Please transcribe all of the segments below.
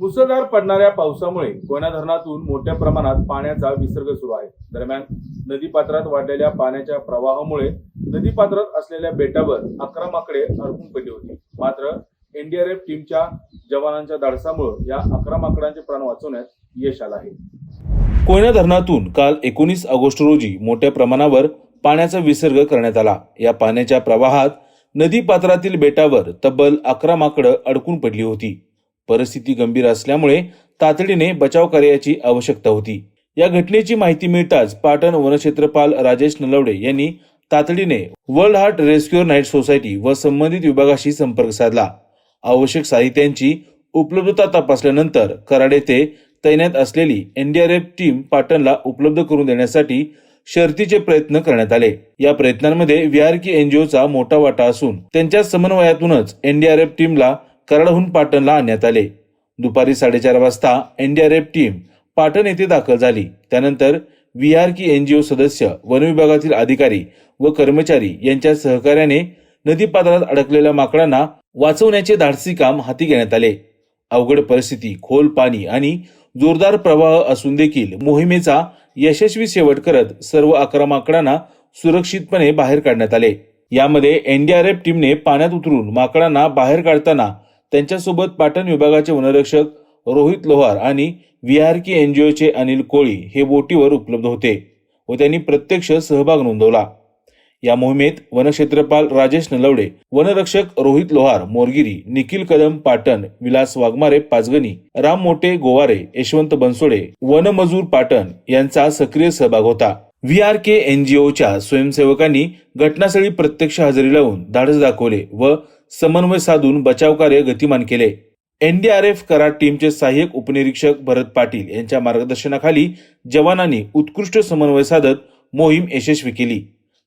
मुसळधार पडणाऱ्या पावसामुळे कोयना धरणातून मोठ्या प्रमाणात पाण्याचा विसर्ग सुरू आहे. दरम्यान नदीपात्रात वाढलेल्या पाण्याच्या प्रवाहामुळे नदीपात्रात असलेल्या बेटावर अकरा माकडे अडकून पडली होती. मात्र एनडीआरएफ टीमच्या जवानांच्या धाडसामुळे या अकरा माकडांचे प्राण वाचवण्यात यश आलं आहे. कोयना धरणातून काल एकोणीस ऑगस्ट रोजी मोठ्या प्रमाणावर पाण्याचा विसर्ग करण्यात आला. या पाण्याच्या प्रवाहात नदी पात्रातील बेटावर तब्बल अकरा माकडं अडकून पडली होती. परिस्थिती गंभीर असल्यामुळे तातडीने बचाव कार्याची आवश्यकता होती. या घटनेची माहिती मिळताच पाटण वनक्षेत्रपाल राजेश नलवडे यांनी तातडीने world heart rescuer night society व संबंधित विभागाशी संपर्क साधला. आवश्यक साहित्यांची उपलब्धता तपासल्यानंतर कराड येथे तैनात असलेली एनडीआरएफ टीम पाटणला उपलब्ध करून देण्यासाठी शर्तीचे प्रयत्न करण्यात आले. या प्रयत्नांमध्ये व्हीआरकी एनजीओचा मोठा वाटा असून त्यांच्या समन्वयातूनच एनडीआरएफ टीमला कराडहून पाटणला आणण्यात आले. दुपारी साडेचार वाजता एनडीआरएफ टीम पाटण येथे दाखल झाली. त्यानंतर व्हीआरकी एनजीओ सदस्य वन विभागातील अधिकारी व कर्मचारी यांच्या सहकार्याने नदीपात्रात अडकलेल्या माकडांना वाचवण्याचे धाडसी काम हाती घेण्यात आले. अवघड परिस्थिती खोल पाणी आणि जोरदार प्रवाह असून देखील मोहिमेचा यशस्वी शेवट करत सर्व अकरा माकडांना सुरक्षितपणे बाहेर काढण्यात आले. यामध्ये एनडीआरएफ टीमने पाण्यात उतरून माकडांना बाहेर काढताना त्यांच्यासोबत पाटण विभागाचे वनरक्षक रोहित लोहार आणि विहारकी एनजीओचे अनिल कोळी हे बोटीवर उपलब्ध होते व त्यांनी प्रत्यक्ष सहभाग नोंदवला. या मोहिमेत वनक्षेत्रपाल राजेश नलवडे वनरक्षक रोहित लोहार मोरगिरी निखिल कदम पाटण विलास वाघमारे पाचगणी राम मोटे गोवारे यशवंत बनसोडे वनमजूर पाटण यांचा सक्रिय सहभाग होता. व्ही आर के एनजीओच्या स्वयंसेवकांनी घटनास्थळी प्रत्यक्ष हजेरी लावून धाडस दाखवले व समन्वय साधून बचाव कार्य गतिमान केले. एनडीआरएफ कराड टीमचे सहाय्यक उपनिरीक्षक भरत पाटील यांच्या मार्गदर्शनाखाली जवानांनी उत्कृष्ट समन्वय साधत मोहीम यशस्वी केली.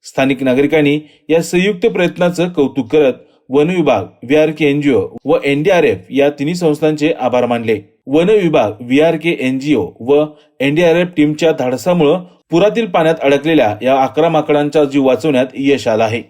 स्थानिक नागरिकांनी या संयुक्त प्रयत्नाचं कौतुक करत वन विभाग व्हीआरके एनजीओ व एनडीआरएफ या तिन्ही संस्थांचे आभार मानले. वन विभाग के एनजीओ व एनडीआरएफ टीमच्या धाडसामुळे पुरातील पाण्यात अडकलेल्या या अकरा माकडांचा जीव वाचवण्यात यश आलं आहे.